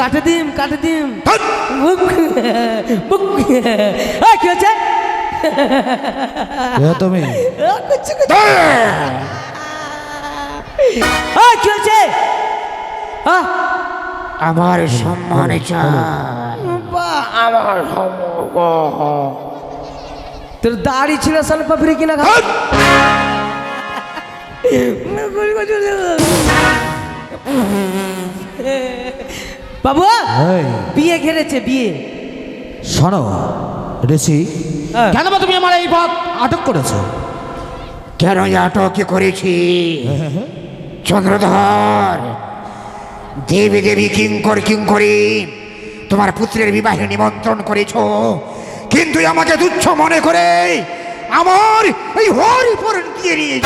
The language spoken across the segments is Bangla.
কাটে দিম কাটে দিম কি হচ্ছে? তুমি! কি হচ্ছে? আমার সম্মান আমার তোর দাড়ি ছিল সালে পাপড়ি কিনা খা। ধ্যাৎ! বাবু! বিয়ে ঘেরেছে বিয়ে। শোনো ঋষি। হ্যাঁ। কেন বা তুমি আমার এই পথ আটক করেছ? কেন আটক করেছি? চন্দ্রধর দেবী দেবী কিঙ্কর কিঙ্করি তোমার পুত্রের বিবাহে নিমন্ত্রণ করেছ। কিন্তু আমাকে তুচ্ছ মনে করে আমার এই হরিপুর দিয়ে নিয়ে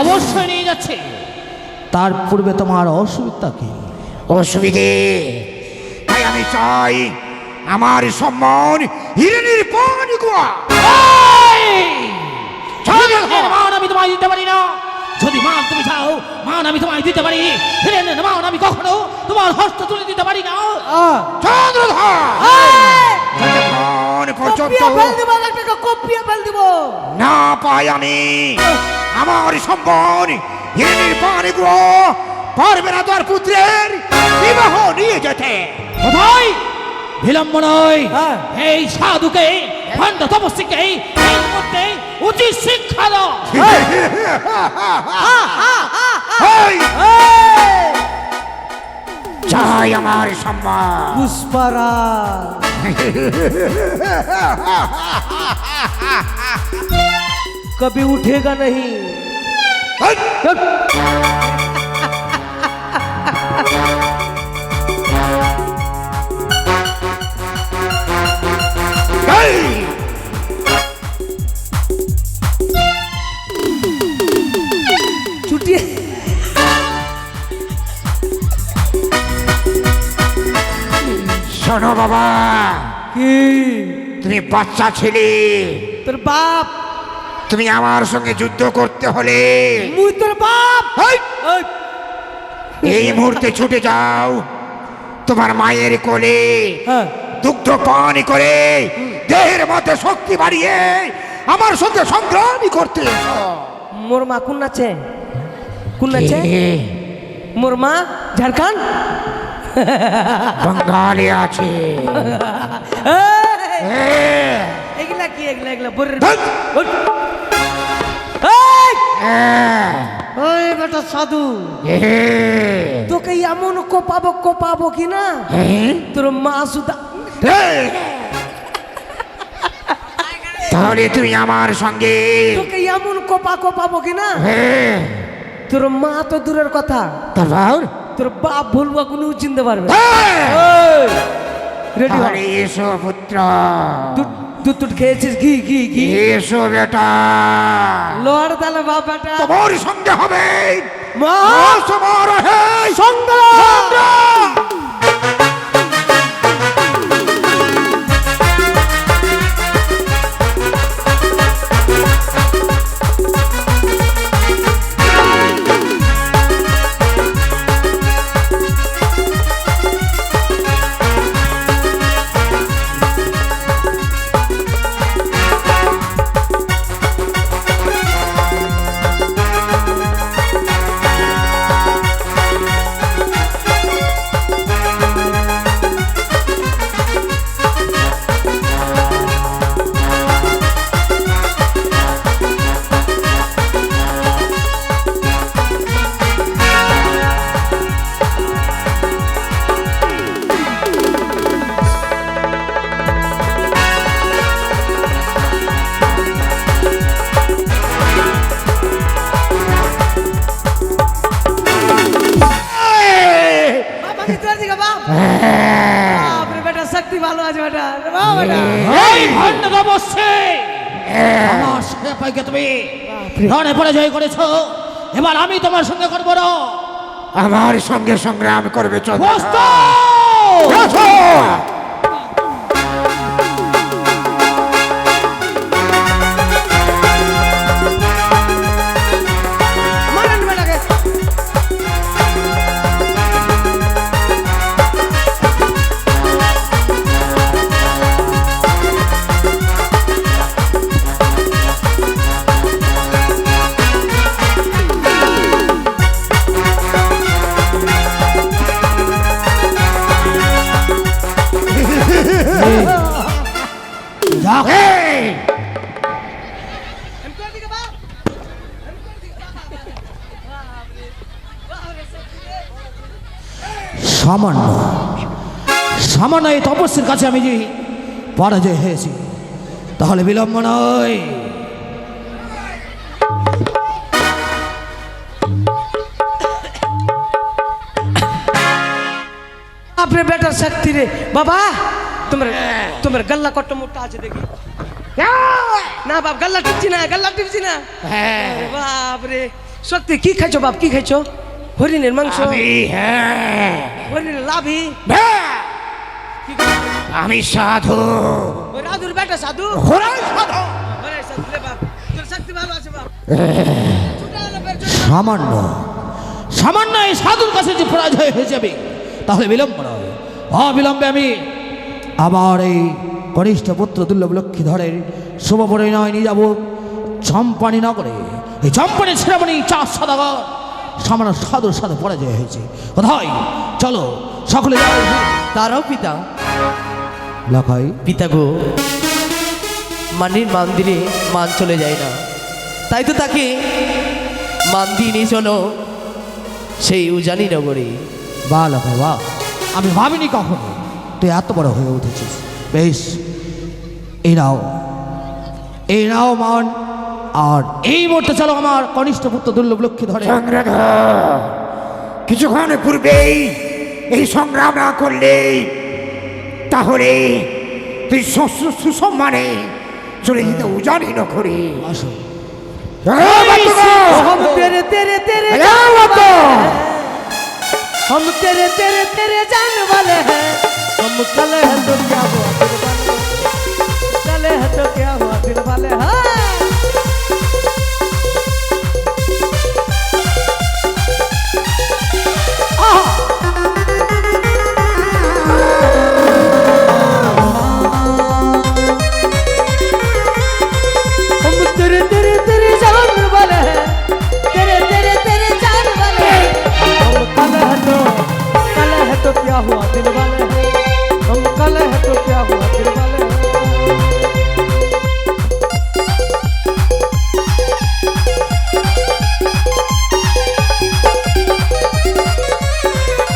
অবশ্যই নিয়ে যাচ্ছে। তার পূর্বে তোমার অসুবিধা কি? অসুবিধে। তাই আমি চাই আমার সম্মান হিরেনির পান গোয়া। মান আমি তোমায় দিতে পারি না। যদি মান তুমি চাও মান আমি তোমায় দিতে পারি। হিরেনের মান আমি কখনো তোমার হস্ত তুলে দিতে পারি না। না পাই আমি। আমার সম্মান হিরেনির পান গোয়া। পারবে না তার পুত্রের। বিবাহ নিয়ে যেতে কোথায় বিলম্ব নয় হ্যাঁ। এই সাধুকে ভণ্ড তপস্বীকে এই মুহূর্তে উচিত শিক্ষা দাও এই, এই, চাই আমার সম্মান পুষ্পারা कभी उठेगा नहीं শোনো বাবা কি? তুমি বাচ্চা ছেলে। তোর বাপ। তুমি আমার সঙ্গে যুদ্ধ করতে হলে। তোর বাপ। এই মুহূর্তে ছুটে যাও তোমার মায়ের কোলে। হ্যাঁ। দুগ্ধ পান করে। দেহের মধ্যে শক্তি বাড়িয়ে আমার সঙ্গে সংগ্রামী করতে মোর মা কোন নাচে? কোন এ, মোর মা ঝাড়খণ্ড? বাঙালি আছে। এগুলা কি এগুলা এগুলা? এ, ওই বেটা সাধু। তোকে এমন কোপাবো কোপাবো কি না? তোর মা সুদা। তাহলে তুমি আমার সঙ্গে তোকে এমন কোপা কোপাবো কি না? এ, তোর মা তো দূরের কথা। তারপর তোর বাপ ভুলবো কোনো চিনতে পারবে। রেডি তাহলে এসো পুত্র। টুট খেয়েছিস? ঘি ঘি ঘি। এসো বেটা। লোহার তালে বাপ বেটা। তোমার সঙ্গে হবে। মা! সমারোহে সংগ্রাম ভালো আছে বেটা। বাপ বেটা। এই ভান্ড তপস্বী আমার সঙ্গে পাইকে তুমি। রণে পড়ে জয় করেছ। এবার আমি তোমার সঙ্গে করব না। আমার সঙ্গে সংগ্রাম করবে চন্দ্র। সামান্য সামান্য এই তপস্যের কাছে আমি যে পরাজয় হয়েছি তাহলে বিলম্ব নয় अपने बेटा शक्ति रे बाबा तुम्हारे तुम्हारे गल्ला कट्ट मोटा আছে দেখি না বাপ গল্লা টিপছি না গল্লা টিপছি না হ্যাঁ, আরে বাপ রে সত্যি কি খাইছো বাপ কি খাইছো হরিণের মাংস। হ্যাঁ। হরিণের লাভি। হ্যাঁ, আমি সাধু। রাধুর বেটা সাধু। সামান্য। সামান্য এই সাধুর কাছে যে পরাজয় হয়ে যাবে তাহলে বিলম্ব নয়। অবিলম্বে আমি আবার এই কনিষ্ঠ পুত্র দুর্লভ লক্ষ্মীধরের শুভ পরিণয় নিয়ে যাব চম্পানি নগরে এই চম্পানি ছেড়ামণি চার সদাগর। সামান্য সাধুর সাথে পরাজয় হয়েছে। কোথায় চলো সকলে তারাও পিতা। লখাই পিতা গো মানির মান দিলে মান চলে যায় না। তাই তো তাকে মান দিয়ে নিয়ে চলো। সেই উজানি নগরে। বা লখাই বা। আমি ভাবিনি কখনো তুই এত বড় হয়ে উঠেছিস। বেশ এই নাও। এই নাও মান। আর এই মুহূর্তে চলো আমার কনিষ্ঠ পুত্র দুর্লভ লক্ষ্মী ধরে চন্দ্রধর কিছুক্ষণ পূর্বেই এই সংগ্রাম না করলে তাহলে তুই সু- সু- সুসম্মানে চলে যেতে উজানি ন করে আসো हम तेरे तेरे तेरे हम तेरे तेरे तेरे जाने वाले हैं हम कल है तो क्या हुआ दिल वाले कल है तो क्या हुआ दिल वाले हैं